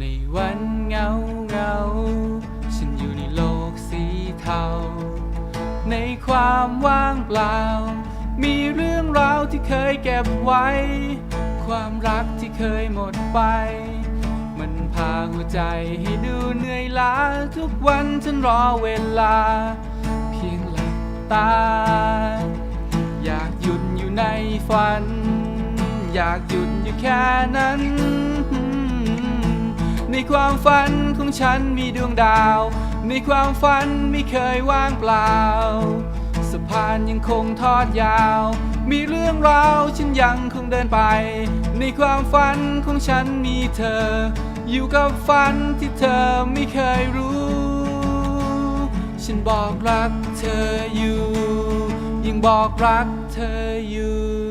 ในวันเงาเงา ฉันอยู่ในโลกสีเทา ในความว่างเปล่า มีเรื่องราวที่เคยเก็บไว้ ความรักที่เคยหมดไป มันพาหัวใจให้ดูเหนื่อยล้า ทุกวันฉันรอเวลา เพียงหลับตา อยากหยุดอยู่ในฝัน อยากหยุดอยู่แค่นั้น ในความฝันของฉันมีดวงดาว ในความฝันไม่เคยว่างเปล่า สะพานยังคงทอดยาว มีเรื่องราวฉันยังคงเดินไป ในความฝันของฉันมีเธอ อยู่กับฝันที่เธอไม่เคยรู้ ฉันบอกรักเธออยู่ ยังบอกรักเธออยู่